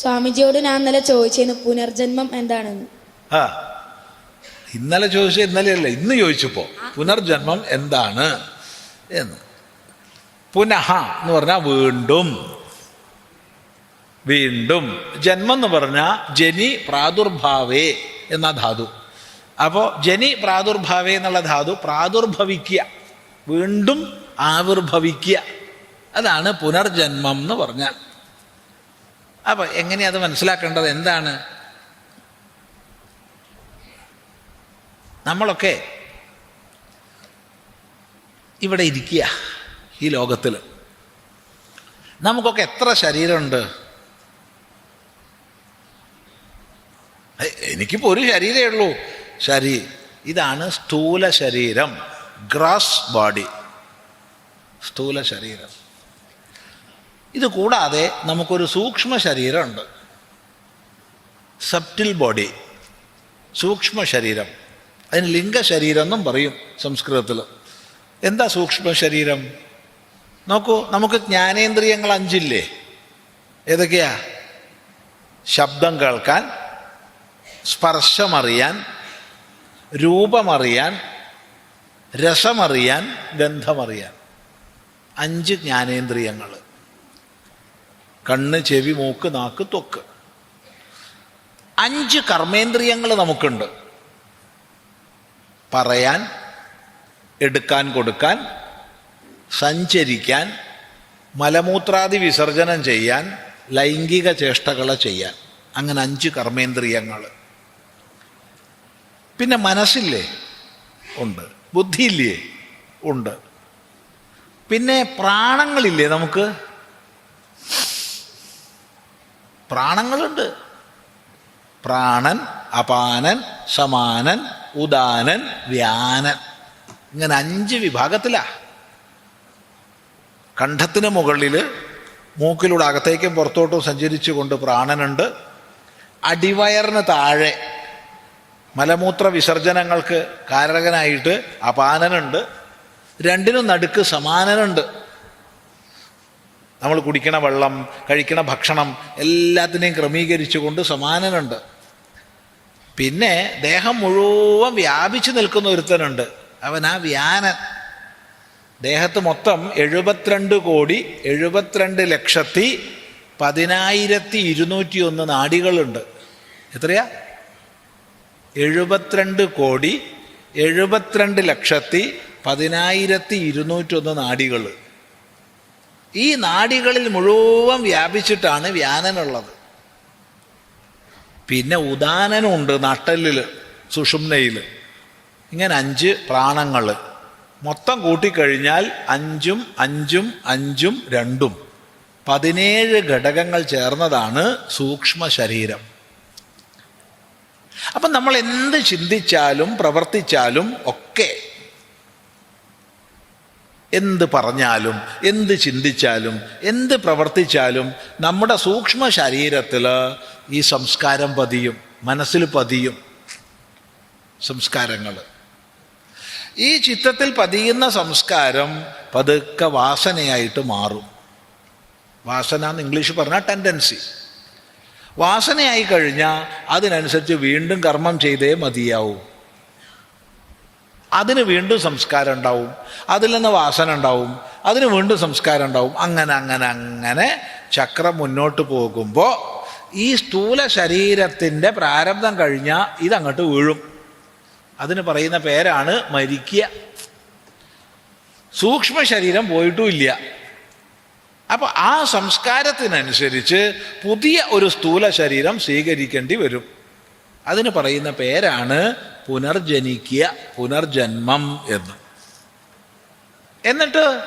സ്വാമിജിയോട് ഞാൻ ഇന്നലെ ചോദിച്ചിരുന്നു പുനർജന്മം എന്താണെന്ന്? ആ ഇന്നലെ ചോദിച്ച ഇന്നലെയല്ല ഇന്ന് ചോദിച്ചപ്പോ പുനർജന്മം എന്താണ്? എന്ന്. പുനഃ എന്ന് പറഞ്ഞാൽ വീണ്ടും വീണ്ടും. ജന്മം എന്ന് പറഞ്ഞാൽ ജനി പ്രാദുർഭാവേ എന്ന ധാതു. അപ്പോൾ ജനി പ്രാദുർഭാവേ എന്നുള്ള ധാതു പ്രാദുർഭവിക്കുക വീണ്ടും ആവിർഭവിക്കുക അതാണ് പുനർജന്മം എന്ന് പറഞ്ഞാൽ. അപ്പൊ എങ്ങനെയാ അത് മനസ്സിലാക്കേണ്ടത്? എന്താണ്? നമ്മളൊക്കെ ഇവിടെ ഇരിക്കുക ഈ ലോകത്തിൽ നമുക്കൊക്കെ എത്ര ശരീരമുണ്ട്? എനിക്കിപ്പോൾ ഒരു ശരീരമേ ഉള്ളൂ. ശരി ഇതാണ് സ്ഥൂല ശരീരം. Gross body. സ്ഥൂല ശരീരം. ഇത് കൂടാതെ നമുക്കൊരു സൂക്ഷ്മ ശരീരമുണ്ട്. സബ്റ്റിൽ ബോഡി സൂക്ഷ്മ ശരീരം. അതിന് ലിംഗശരീരം എന്നും പറയും സംസ്കൃതത്തിൽ എന്താ സൂക്ഷ്മ ശരീരം? നോക്കൂ നമുക്ക് ജ്ഞാനേന്ദ്രിയങ്ങൾ അഞ്ചില്ലേ? ഏതൊക്കെയാ? ശബ്ദം കേൾക്കാൻ സ്പർശമറിയാൻ രൂപമറിയാൻ രസമറിയാൻ ഗന്ധമറിയാൻ. അഞ്ച് ജ്ഞാനേന്ദ്രിയങ്ങൾ കണ്ണ് ചെവി മൂക്ക് നാക്ക് തൊക്ക്. അഞ്ച് കർമ്മേന്ദ്രിയങ്ങൾ നമുക്കുണ്ട്. പറയാൻ എടുക്കാൻ കൊടുക്കാൻ സഞ്ചരിക്കാൻ മലമൂത്രാദി വിസർജനം ചെയ്യാൻ ലൈംഗിക ചേഷ്ടകളെ ചെയ്യാൻ. അങ്ങനെ അഞ്ച് കർമ്മേന്ദ്രിയങ്ങൾ പിന്നെ മനസ്സില്ലേ? ഉണ്ട്. ബുദ്ധിയില്ലേ? ഉണ്ട്. പിന്നെ പ്രാണങ്ങളില്ലേ നമുക്ക്? പ്രാണങ്ങളുണ്ട്. പ്രാണൻ അപാനൻ സമാനൻ ഉദാനൻ വ്യാനൻ. ഇങ്ങനെ അഞ്ച് വിഭാഗത്തിലാ. കണ്ഠത്തിന് മുകളിൽ മൂക്കിലൂടെ അകത്തേക്കും പുറത്തോട്ടും സഞ്ചരിച്ചു കൊണ്ട് പ്രാണനുണ്ട്. അടിവയറിന് താഴെ മലമൂത്ര വിസർജനങ്ങൾക്ക് കാരകനായിട്ട് അപാനനുണ്ട്. രണ്ടിനും നടുക്ക് സമാനനുണ്ട്. നമ്മൾ കുടിക്കണ വെള്ളം കഴിക്കണ ഭക്ഷണം എല്ലാത്തിനെയും ക്രമീകരിച്ചുകൊണ്ട് സമാനനുണ്ട്. പിന്നെ ദേഹം മുഴുവൻ വ്യാപിച്ചു നിൽക്കുന്ന ഒരുത്തനുണ്ട്. അവൻ ആ വ്യാനൻ. ദേഹത്ത് മൊത്തം എഴുപത്തിരണ്ട് കോടി എഴുപത്തിരണ്ട് ലക്ഷത്തി പതിനായിരത്തി ഇരുന്നൂറ്റി ഒന്ന് നാടികളുണ്ട്. എത്രയാ? എഴുപത്തിരണ്ട് കോടി എഴുപത്തിരണ്ട് ലക്ഷത്തി പതിനായിരത്തി ഇരുന്നൂറ്റൊന്ന് നാഡികൾ ഈ നാടികളിൽ മുഴുവൻ വ്യാപിച്ചിട്ടാണ് വ്യാനനുള്ളത്. പിന്നെ ഉദാനനുണ്ട് നട്ടലിൽ സുഷുമ്നയിൽ ഇങ്ങനെ അഞ്ച് പ്രാണങ്ങൾ മൊത്തം കൂട്ടിക്കഴിഞ്ഞാൽ അഞ്ചും അഞ്ചും അഞ്ചും രണ്ടും. പതിനേഴ് ഘടകങ്ങൾ ചേർന്നതാണ് സൂക്ഷ്മ ശരീരം. അപ്പം നമ്മൾ എന്ത് ചിന്തിച്ചാലും പ്രവർത്തിച്ചാലും ഒക്കെ എന്ത് പറഞ്ഞാലും എന്ത് ചിന്തിച്ചാലും എന്ത് പ്രവർത്തിച്ചാലും നമ്മുടെ സൂക്ഷ്മ ശരീരത്തിൽ ഈ സംസ്കാരം പതിയും മനസ്സിൽ പതിയും സംസ്കാരങ്ങൾ. ഈ ചിത്തത്തിൽ പതിയുന്ന സംസ്കാരം പതുക്കെ വാസനയായിട്ട് മാറും. വാസന എന്ന് ഇംഗ്ലീഷ് പറഞ്ഞാൽ ടെൻഡൻസി വാസനയായി കഴിഞ്ഞാൽ അതിനനുസരിച്ച് വീണ്ടും കർമ്മം ചെയ്തേ മതിയാവൂ. അതിന് വീണ്ടും സംസ്കാരം ഉണ്ടാവും. അതിൽ നിന്ന് വാസന ഉണ്ടാവും. അതിന് വീണ്ടും സംസ്കാരം ഉണ്ടാവും. അങ്ങനെ അങ്ങനെ അങ്ങനെ ചക്രം മുന്നോട്ട് പോകുമ്പോൾ ഈ സ്ഥൂല ശരീരത്തിന്റെ പ്രാരബ്ധം കഴിഞ്ഞാൽ ഇതങ്ങോട്ട് വീഴും. അതിന് പറയുന്ന പേരാണ് മരിക്കുക. സൂക്ഷ്മ ശരീരം പോയിട്ടുമില്ല. അപ്പൊ ആ സംസ്കാരത്തിനനുസരിച്ച് പുതിയ ഒരു സ്ഥൂല ശരീരം സ്വീകരിക്കേണ്ടി വരും. അതിന് പറയുന്ന പേരാണ് പുനർജനിക്കുക പുനർജന്മം എന്ന്. എന്നിട്ട്?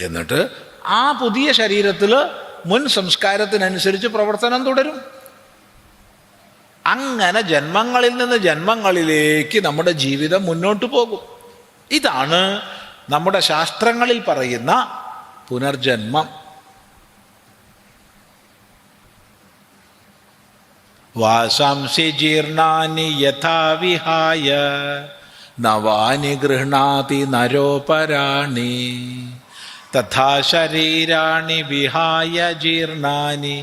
എന്നിട്ട് ആ പുതിയ ശരീരത്തിൽ മുൻ സംസ്കാരത്തിനനുസരിച്ച് പ്രവർത്തനം തുടരും. അങ്ങനെ ജന്മങ്ങളിൽ നിന്ന് ജന്മങ്ങളിലേക്ക് നമ്മുടെ ജീവിതം മുന്നോട്ട് പോകും. ഇതാണ് നമ്മുടെ ശാസ്ത്രങ്ങളിൽ പറയുന്ന പുനർജന്മം. വാസാംസി ജീർണാനി യഥാവിഹായ നവാനി ഗൃഹണാതി നരോപരാണി തഥാ ശരീരാണി വിഹായ ജീർണാനി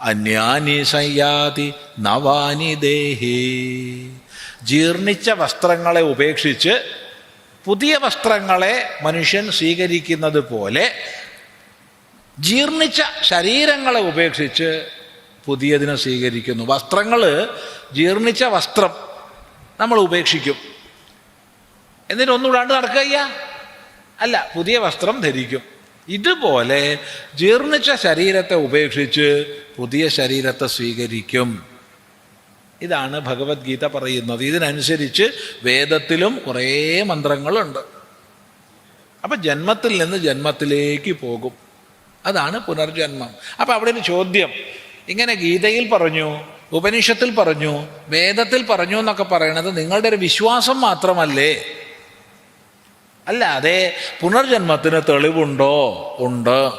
അന്യാനി സയ്യാതി നവാനി ദേഹി. ജീർണിച്ച വസ്ത്രങ്ങളെ ഉപേക്ഷിച്ച് പുതിയ വസ്ത്രങ്ങളെ മനുഷ്യൻ സ്വീകരിക്കുന്നത് പോലെ ജീർണിച്ച ശരീരങ്ങളെ ഉപേക്ഷിച്ച് പുതിയതിനെ സ്വീകരിക്കുന്നു. വസ്ത്രങ്ങൾ ജീർണിച്ച വസ്ത്രം നമ്മൾ ഉപേക്ഷിക്കും. എന്നിട്ട് ഒന്നുകൂടാണ്ട് നടക്കുക അല്ല പുതിയ വസ്ത്രം ധരിക്കും. ഇതുപോലെ ജീർണിച്ച ശരീരത്തെ ഉപേക്ഷിച്ച് പുതിയ ശരീരത്തെ സ്വീകരിക്കും. ഇതാണ് ഭഗവത്ഗീത പറയുന്നത്. ഇതിനനുസരിച്ച് വേദത്തിലും കുറേ മന്ത്രങ്ങളുണ്ട്. അപ്പം ജന്മത്തിൽ നിന്ന് ജന്മത്തിലേക്ക് പോകും. അതാണ് പുനർജന്മം. അപ്പം അവിടെ ഒരു ചോദ്യം. ഇങ്ങനെ ഗീതയിൽ പറഞ്ഞു ഉപനിഷത്തിൽ പറഞ്ഞു വേദത്തിൽ പറഞ്ഞു എന്നൊക്കെ പറയണത് നിങ്ങളുടെ ഒരു വിശ്വാസം മാത്രമല്ലേ? അല്ലാതെ പുനർജന്മത്തിന് തെളിവുണ്ടോ? ഉണ്ട്.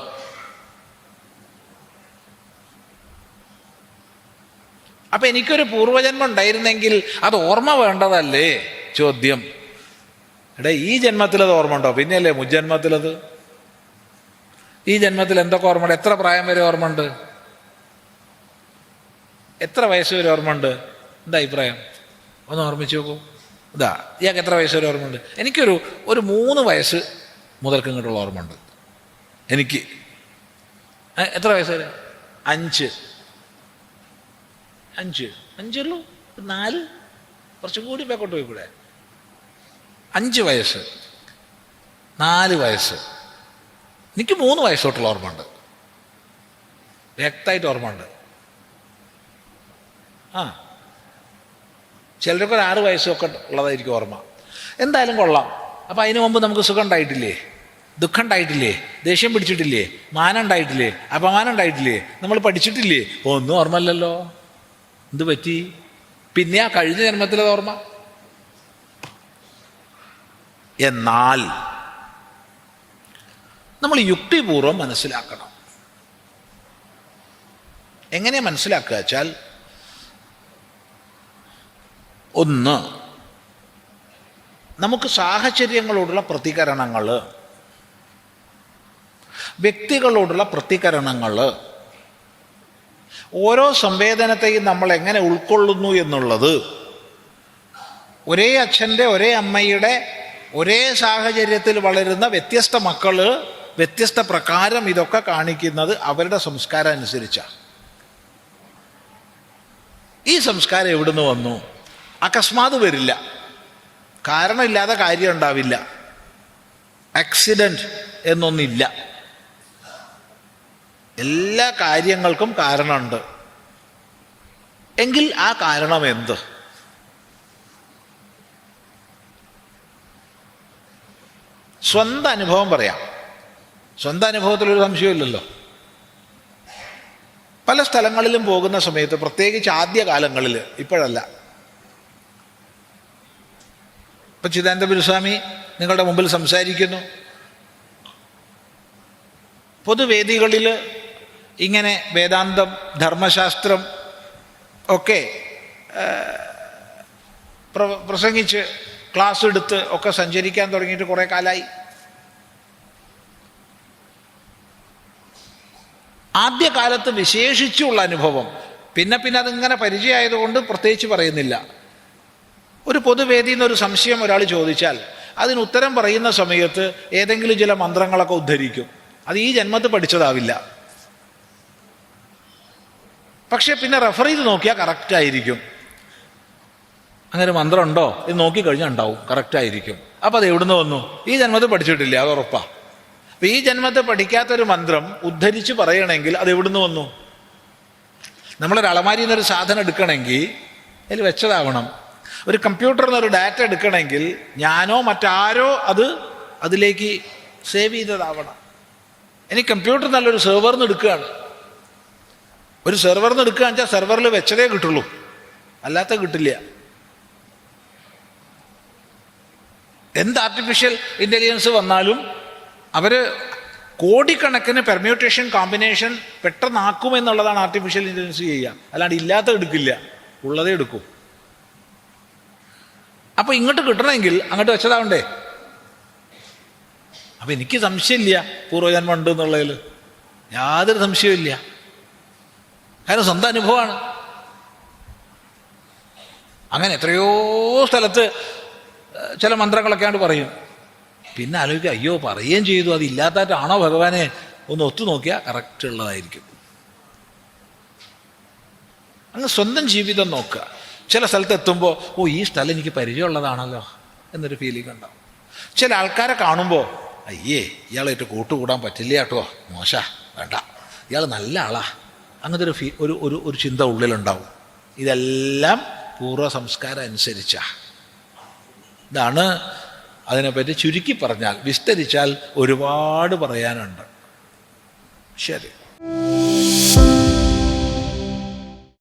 അപ്പൊ എനിക്കൊരു പൂർവജന്മം ഉണ്ടായിരുന്നെങ്കിൽ അത് ഓർമ്മ വേണ്ടതല്ലേ? ചോദ്യം. എടാ ഈ ജന്മത്തിലത് ഓർമ്മ ഉണ്ടോ? പിന്നെയല്ലേ മുജ്ജന്മത്തിലത് ഈ ജന്മത്തിൽ എന്തൊക്കെ ഓർമ്മയുണ്ട് എത്ര പ്രായം വരെ ഓർമ്മയുണ്ട് എത്ര വയസ്സ് വരെ ഓർമ്മയുണ്ട്? എന്താ അഭിപ്രായം? ഒന്ന് ഓർമ്മിച്ച് നോക്കൂ. ഇതാ ഇയാൾക്ക് എത്ര വയസ്സ് വരെ ഓർമ്മയുണ്ട്? എനിക്കൊരു ഒരു മൂന്ന് വയസ്സ് മുതൽക്ക് ഇങ്ങോട്ടുള്ള ഓർമ്മയുണ്ട്. എനിക്ക്. എത്ര വയസ്സ് വരെ അഞ്ച്. അഞ്ച് അഞ്ചുള്ളൂ നാല്? കുറച്ചും കൂടി ബാക്കോട്ട് പോയിക്കൂടെ അഞ്ച് വയസ്സ്. നാല് വയസ്സ്. എനിക്ക് മൂന്ന് വയസ്സോട്ടുള്ള ഓർമ്മ ഓർമ്മയുണ്ട്. വ്യക്തമായിട്ട് ഓർമ്മയുണ്ട്. ആ. ചിലരൊക്കെ ഒരു ആറ് വയസ്സൊക്കെ ഉള്ളതായിരിക്കും ഓർമ്മ. എന്തായാലും കൊള്ളാം. അപ്പം അതിനു മുമ്പ് നമുക്ക് സുഖം ഉണ്ടായിട്ടില്ലേ? ദുഃഖം ഉണ്ടായിട്ടില്ലേ? ദേഷ്യം പിടിച്ചിട്ടില്ലേ? മാനം ഉണ്ടായിട്ടില്ലേ? അപമാനം ഉണ്ടായിട്ടില്ലേ? നമ്മൾ പഠിച്ചിട്ടില്ലേ? ഒന്നും ഓർമ്മയില്ലല്ലോ. എന്ത് പറ്റി? പിന്നെ ആ കഴിഞ്ഞ ജന്മത്തിലെ ഓർമ്മ. എന്നാൽ നമ്മൾ യുക്തിപൂർവം മനസ്സിലാക്കണം. എങ്ങനെ മനസ്സിലാക്കുക വെച്ചാൽ ഒന്ന്. നമുക്ക് സാഹചര്യങ്ങളോടുള്ള പ്രതികരണങ്ങൾ വ്യക്തികളോടുള്ള പ്രതികരണങ്ങൾ ഓരോ സംവേദനത്തെയും നമ്മൾ എങ്ങനെ ഉൾക്കൊള്ളുന്നു എന്നുള്ളത്. ഒരേ അച്ഛന്റെ ഒരേ അമ്മയുടെ ഒരേ സാഹചര്യത്തിൽ വളരുന്ന വ്യത്യസ്ത മക്കൾ വ്യത്യസ്ത പ്രകാരം ഇതൊക്കെ കാണിക്കുന്നത് അവരുടെ സംസ്കാരം അനുസരിച്ചാണ് ഈ സംസ്കാരം എവിടുന്ന് വന്നു? അകസ്മാത് വരില്ല. കാരണമില്ലാതെ കാര്യം ഉണ്ടാവില്ല. ആക്സിഡന്റ് എന്നൊന്നില്ല. എല്ലാ കാര്യങ്ങൾക്കും കാരണമുണ്ട്. എങ്കിൽ ആ കാരണം എന്ത്? സ്വന്തം അനുഭവം പറയാം. സ്വന്തം അനുഭവത്തിലൊരു സംശയമില്ലല്ലോ പല സ്ഥലങ്ങളിലും പോകുന്ന സമയത്ത് പ്രത്യേകിച്ച് ആദ്യ കാലങ്ങളിൽ ഇപ്പോഴല്ല. ഇപ്പൊ ചിദാനന്ദ ഗുരുസ്വാമി നിങ്ങളുടെ മുമ്പിൽ സംസാരിക്കുന്നു. പൊതുവേദികളിൽ ഇങ്ങനെ വേദാന്തം ധർമ്മശാസ്ത്രം ഒക്കെ പ്ര- പ്രസംഗിച്ച് ക്ലാസ് എടുത്ത് ഒക്കെ സഞ്ചരിക്കാൻ തുടങ്ങിയിട്ട് കുറേ കാലമായി ആദ്യകാലത്ത് വിശേഷിച്ചുള്ള അനുഭവം പിന്നെ പിന്നെ അതിങ്ങനെ പരിചയമായതുകൊണ്ട് പ്രത്യേകിച്ച് പറയുന്നില്ല. ഒരു പൊതുവേദിയിൽ നിന്ന് ഒരു സംശയം ഒരാൾ ചോദിച്ചാൽ അതിന് ഉത്തരം പറയുന്ന സമയത്ത് ഏതെങ്കിലും ചില മന്ത്രങ്ങളൊക്കെ ഉദ്ധരിക്കും. അത് ഈ ജന്മത്ത് പഠിച്ചതാവില്ല. പക്ഷെ പിന്നെ റെഫർ ചെയ്ത് നോക്കിയാൽ കറക്റ്റ് ആയിരിക്കും. അങ്ങനെ മന്ത്രം ഉണ്ടോ ഇത് നോക്കിക്കഴിഞ്ഞാൽ ഉണ്ടാവും. കറക്റ്റ് ആയിരിക്കും. അപ്പം അത് എവിടുന്ന് വന്നു? ഈ ജന്മത്തിൽ പഠിച്ചിട്ടില്ല അത് ഉറപ്പാ. അപ്പം ഈ ജന്മത്തെ പഠിക്കാത്തൊരു മന്ത്രം ഉദ്ധരിച്ച് പറയണമെങ്കിൽ അത് എവിടുന്ന് വന്നു? നമ്മളൊരു അളമാരിയിൽ നിന്നൊരു സാധനം എടുക്കണമെങ്കിൽ അതിൽ വെച്ചതാവണം. ഒരു കമ്പ്യൂട്ടറിൽ നിന്ന് ഒരു ഡാറ്റ എടുക്കണമെങ്കിൽ ഞാനോ മറ്റാരോ അത് അതിലേക്ക് സേവ് ചെയ്തതാവണം. ഇനി കമ്പ്യൂട്ടർ നല്ലൊരു സെർവറിൽ നിന്ന് എടുക്കുകയാണ്. ഒരു സെർവറിൽ നിന്ന് എടുക്കുക വെച്ചാൽ സെർവറിൽ വെച്ചതേ കിട്ടുള്ളൂ. അല്ലാത്ത കിട്ടില്ല. എന്ത് ആർട്ടിഫിഷ്യൽ ഇന്റലിജൻസ് വന്നാലും അവർ കോടിക്കണക്കിന് പെർമ്യൂട്ടേഷൻ കോമ്പിനേഷൻ പെട്ടെന്നാക്കുമെന്നുള്ളതാണ് ആർട്ടിഫിഷ്യൽ ഇന്റലിജൻസ് ചെയ്യുക. അല്ലാണ്ട് ഇല്ലാത്ത എടുക്കില്ല. ഉള്ളതേ എടുക്കൂ. അപ്പോൾ ഇങ്ങോട്ട് കിട്ടണമെങ്കിൽ അങ്ങോട്ട് വെച്ചതാവണ്ടേ? അപ്പം എനിക്ക് സംശയമില്ല പൂർവജന്മം ഉണ്ട് എന്നുള്ളതിൽ. യാതൊരു സംശയമില്ല കാരണം സ്വന്തം അനുഭവമാണ്. അങ്ങനെ എത്രയോ സ്ഥലത്ത് ചില മന്ത്രങ്ങളൊക്കെ ആണ്ട് പറയും. പിന്നെ ആലോചിക്കുക അയ്യോ പറയുകയും ചെയ്തു. അത് ഇല്ലാത്തതായിട്ടാണോ ഭഗവാനെ? ഒന്ന് ഒത്തു നോക്കിയാൽ കറക്റ്റ് ഉള്ളതായിരിക്കും. അങ്ങ് സ്വന്തം ജീവിതം നോക്കുക. ചില സ്ഥലത്ത് എത്തുമ്പോൾ ഓ ഈ സ്ഥലം എനിക്ക് പരിചയമുള്ളതാണല്ലോ എന്നൊരു ഫീലിംഗ് ഉണ്ടാവും. ചില ആൾക്കാരെ കാണുമ്പോൾ അയ്യേ ഇയാളായിട്ട് കൂട്ടുകൂടാൻ പറ്റില്ല കേട്ടോ. മോശ വേണ്ട. ഇയാൾ നല്ല ആളാ. അങ്ങനത്തെ ഒരു ഫീ ഒരു ഒരു ഒരു ചിന്ത ഉള്ളിലുണ്ടാവും. ഇതെല്ലാം പൂർവ സംസ്കാരം അനുസരിച്ചാ. ഇതാണ് അതിനെപ്പറ്റി ചുരുക്കി പറഞ്ഞാൽ വിസ്തരിച്ചാൽ ഒരുപാട് പറയാനുണ്ട്. ശരി.